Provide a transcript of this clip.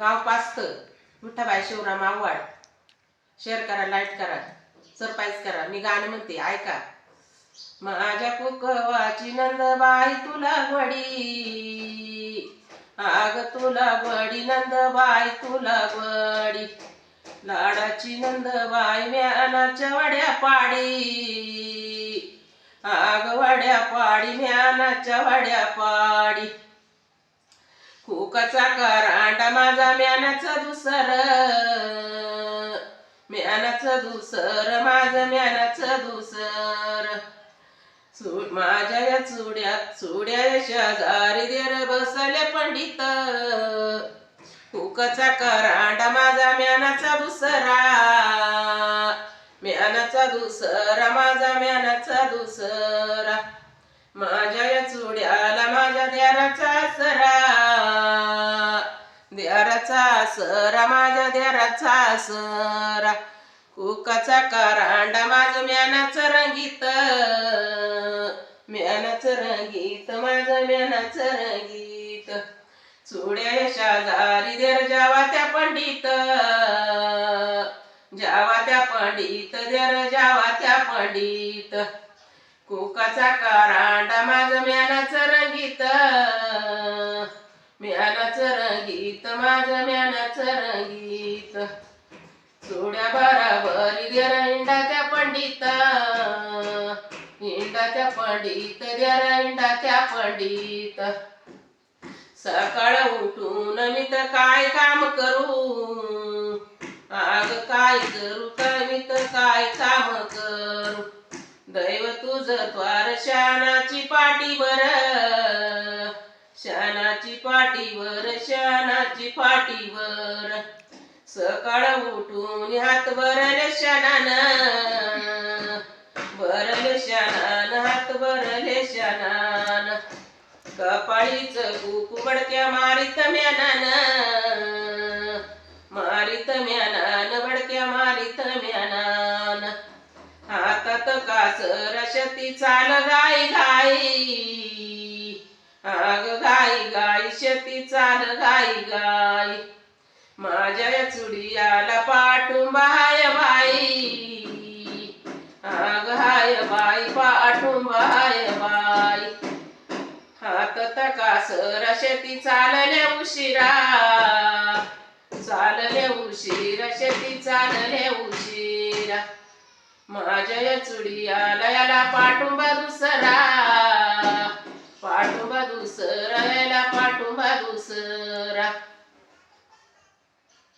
गाव पाचत विठ्ठाबाई शिवराम आव्हाड. शेअर करा लाइट करा सरप्राईज करा. मी गाणं म्हणते ऐका. माझ्या कुकवाची नंदबाई तुला वडी. आग तुला वडी नंदबाई तुला वडी. लाडाची नंदबाई म्यानाच्या वड्या पाडी. आग वड्या पाडी म्यानाच्या वड्या पाडी. कुकाचा करांडा माझा म्यानाचं दुसर. म्यानाचं दुसर माझं म्यानाचं दुसर. चू- माझ्या या चुड्यात चुड्या शेजारी देर बसले पंडित. कुकाचा करांडा माझा म्यानाचा दुसरा. म्यानाचा दुसरा माझा म्यानाचा दुसरा. माझ्या या चुड्याला माझ्या देराचा सरा देराचा सरा माझ्या देराचा सर कुकाचा करांडा माझं म्यानाचं रंगीत. म्यानाचं रंगीत माझं म्यानाचं रंगीत. चुड्या शेजारी देर जावा त्या पंडित. जावा त्या पंडित देर जावा त्या पंडित. कुकाचा करांडा माझं म्यानाचं रंगीत म्यानाचं गीत माझं म्यानाचं रंगीत. सोड्या बराबर द्यारा इंडा त्या पंडिता. इंडा त्या पंडित द्यारा इंडा त्या पंडित. सकाळ उठून मी तर काय काम करू? आग काय करू? काय मी तर काय काम करू? दैव तुझ द्वार शानाची पाठीवर शानाची पाठीवर शानाची पाठीवर. सकाळ उठून हात भरले शानान. भरले शानान हात भरले शानान. कपाळीच कुकू बडक्या मारित म्यानान. मारित म्यानान भडक्या मारित म्यानान. हातात कासर शती चाल गाई गाई आग गाई गाई शेती चाल गाई गाई माझ्या या चुडियाला पाठुंबा हाय बाई. आग हाय बाई पाठुंबा हाय बाई. हातात कासर शेती चालले उशिरा. चालले उशिरा शेती चालले उशिरा. माझ्या या चुडियाला याला पाठुंबा दुसरा. पाठोबा दुसऱ्याला पाठोबा दुसरा.